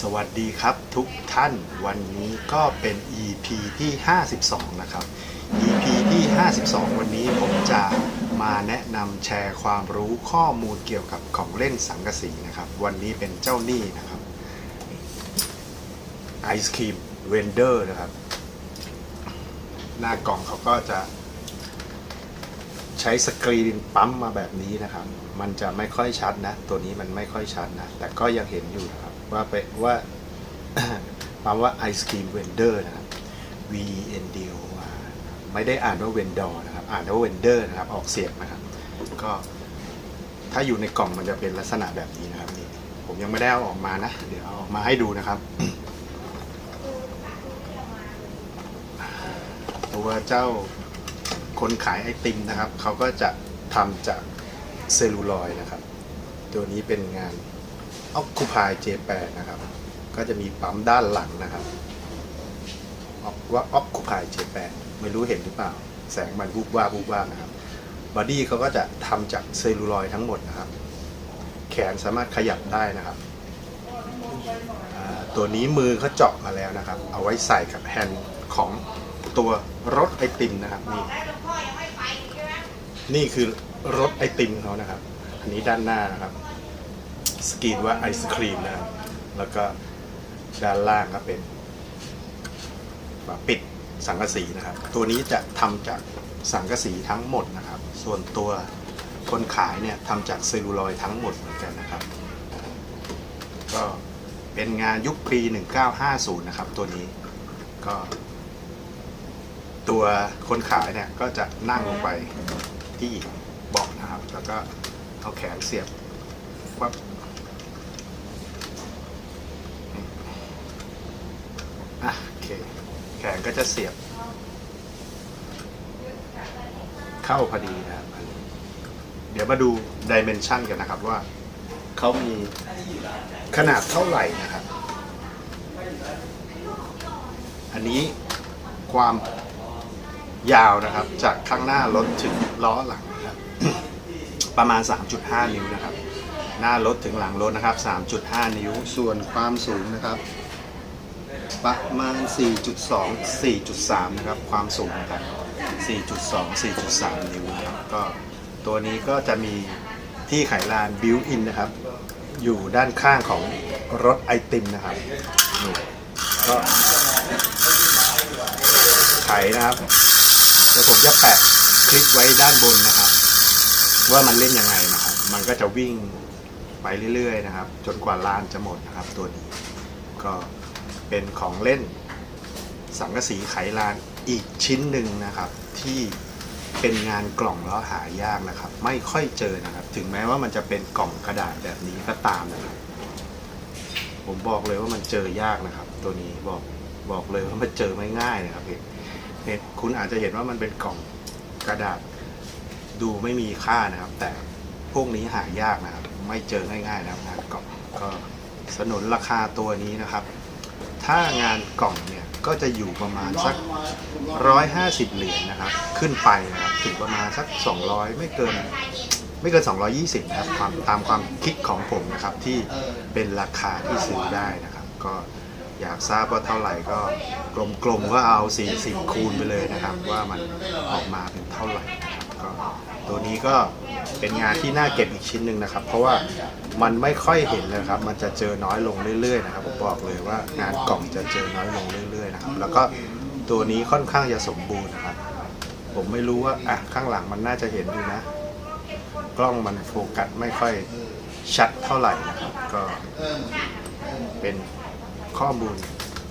สวัสดีครับทุกท่านวันนี้ก็เป็น EP ที่ 52 นะครับ EP ที่ 52 วันนี้ผมจะมาแนะนำแชร์ความรู้ข้อมูลเกี่ยวกับของเล่นสังกะสีนะครับ วันนี้เป็นเจ้าหนี้นะครับไอศครีมเวนเดอร์นะครับ หน้ากล่องเขาก็จะ ใช้สกรีนปั๊มมาแบบนี้นะครับ มันจะไม่ค่อยชัดนะ ตัวนี้มันไม่ค่อยชัดนะ แต่ก็ยังเห็นอยู่นะครับ ว่าเป็นว่าปั๊มว่าไอศครีมเวนเดอร์นะครับ V N D O R ไม่ได้อ่านว่าเวนดอร์นะครับ อ่านว่าเวนเดอร์นะครับ ออกเสียงนะครับ ก็ถ้าอยู่ในกล่องมันจะเป็นลักษณะแบบนี้นะครับนี่ผมยังไม่ได้เอาออกมานะ เดี๋ยวเอาออกมาให้ดูนะครับ ตัวเจ้าคนขายไอติมนะครับ เขาก็จะทำจากเซลลูลอยนะครับ ตัวนี้เป็นงาน Occupy J8 นะครับ ก็จะมีปั๊มด้านหลังนะครับออกว่า Occupy J8 ไม่รู้เห็นหรือเปล่า แสงมันบูบว่าบวูบว่าบนะครับบอดี้เขาก็จะทำจากเซลลูลอยด์ทั้งหมดนะครับ แขนสามารถขยับได้นะครับ ตัวนี้มือเขาเจาะมาแล้วนะครับ เอาไว้ใส่กับแฮนด์ของตัวรถไอติมนะครับนี่นี่คือรถไอติมเขานะครับ อันนี้ด้านหน้านะครับ สกรีนว่าไอศครีมนะครับแล้วก็ด้านล่างก็เป็นฝาปิดสังกะสีนะครับ ตัวนี้จะทำจากสังกะสีทั้งหมดนะครับ ส่วนตัวคนขายเนี่ยทำจากเซลลูลอยด์ทั้งหมดเหมือนกันนะครับ ก็เป็นงานยุคปี 1950 นะครับ ตัวนี้ก็ ตัวคนขายเนี่ยก็จะนั่งลงไปที่เบาะนะครับ แล้วก็เอาแขนเสียบวับ อะโอเคแขนก็จะเสียบ เข้าพอดีนะครับเดี๋ยวมาดูดิเมนชันกันนะครับว่าเขามีขนาดเท่าไหร่นะครับ อันนี้ความยาวนะครับ จากข้างหน้ารถถึงล้อหลังนะครับ ประมาณ 3.5 นิ้วนะครับ หน้ารถถึงหลังรถนะครับ 3.5 นิ้วส่วนความสูงนะครับ ประมาณ 4.2 4.3 นะครับ ความสูงนะครับ 4.2 4.3 นิ้วนะครับ ก็ตัวนี้ก็จะมีที่ไขลานบิวอินนะครับ อยู่ด้านข้างของรถไอติมนะครับนี่ก็ไขนะครับเดี๋ยวผมจะแปะคลิปไว้ด้านบนนะครับ ว่ามันเล่นยังไงนะครับ มันก็จะวิ่งไปเรื่อยๆนะครับ จนกว่าลานจะหมดนะครับ ตัวนี้ก็ เป็นของเล่นสังกะสีไขลานอีกชิ้นหนึ่งนะครับ ที่เป็นงานกล่องแล้วหายากนะครับ ไม่ค่อยเจอนะครับ ถึงแม้ว่ามันจะเป็นกล่องกระดาษแบบนี้ก็ตามนะครับ ผมบอกเลยว่ามันเจอยากนะครับ ตัวนี้บอกบอกเลยว่ามันเจอไม่ง่ายนะครับเห็นเห็นคุณอาจจะเห็นว่ามันเป็นกล่องกระดาษ ดูไม่มีค่านะครับ แต่พวกนี้หายากนะครับ ไม่เจอง่ายๆนะครับงานกล่องก็สนุนราคาตัวนี้นะครับ ถ้างานกล่องเนี่ยก็จะอยู่ประมาณสัก 150 เหรียญนะครับ ขึ้นไปนะครับถึงประมาณสัก 200 ไม่เกิน ไม่เกิน 220นะครับความตามความคิดของผมนะครับที่เป็นราคาที่ซื้อได้นะครับ ก็อยากทราบว่าเท่าไหร่ก็กลมๆก็เอา 40 คูณไปเลยนะครับ ว่ามันออกมาเป็นเท่าไหร่นะครับก็ตัวนี้ก็ เป็นงานที่น่าเก็บอีกชิ้นหนึ่งนะครับ เพราะว่ามันไม่ค่อยเห็นเลยครับ มันจะเจอน้อยลงเรื่อยๆนะครับผมบอกเลยว่างานกล่องจะเจอน้อยลงเรื่อยๆนะครับ แล้วก็ตัวนี้ค่อนข้างจะสมบูรณ์นะครับ ผมไม่รู้ว่าอะข้างหลังมันน่าจะเห็นอยู่นะ กล้องมันโฟกัสไม่ค่อยชัดเท่าไหร่นะครับ ก็เป็นข้อมูล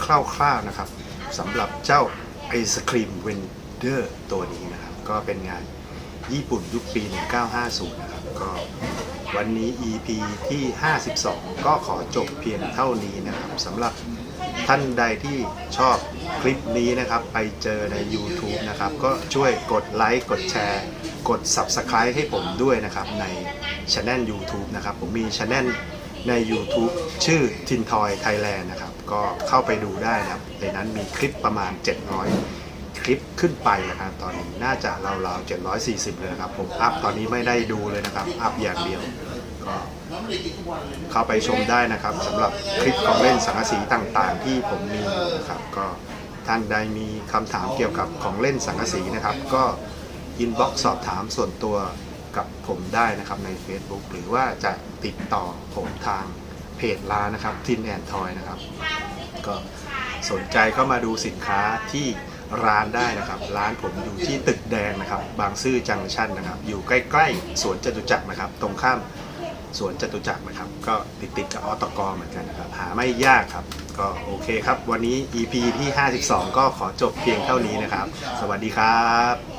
คร่าวๆนะครับสำหรับเจ้าไอศครีมเวนเดอร์ตัวนี้นะครับ ก็เป็นงาน ญี่ปุ่นยุคปี 1950 นะครับ ก็วันนี้ EP ที่ 52 ก็ขอจบเพียงเท่านี้นะครับสำหรับท่านใดที่ชอบคลิปนี้นะครับ ไปเจอใน YouTube นะครับ ก็ช่วยกดไลค์กดแชร์ กด Subscribe ให้ผมด้วยนะครับ ในช anel YouTube นะครับ ผมมีช anel ใน YouTube ชื่อ Tin Toy Thailand นะครับ ก็เข้าไปดูได้นะครับ ในนั้นมีคลิปประมาณ 700 คลิปขึ้นไปนะครับตอนนี้น่าจะราวๆ740 เลยนะครับ ผมอัพตอนนี้ไม่ได้ดูเลยนะครับ อัพอย่างเดียวก็เข้าไปชมได้นะครับสำหรับคลิปของเล่นสังกะสีต่างๆ ที่ผมมีนะครับก็ท่านใดมีคำถามเกี่ยวกับของเล่นสังกะสีนะครับ ก็อินบ็อกซ์สอบถามส่วนตัวกับผมได้นะครับใน Facebook หรือว่าจะติดต่อผมทางเพจร้านนะครับทินแอนทอยนะครับ ก็สนใจก็มาดูสินค้าที่ ร้านได้นะครับ ร้านผมอยู่ที่ตึกแดงนะครับ บางซื่อจังชันนะครับ อยู่ใกล้ๆสวนจตุจักรนะครับ ตรงข้ามสวนจตุจักรนะครับ ก็ติดติดๆกับอตกเหมือนกันนะครับ หาไม่ยากครับ ก็โอเคครับ วันนี้ EP ที่ 52 ก็ขอจบเพียงเท่านี้นะครับ สวัสดีครับ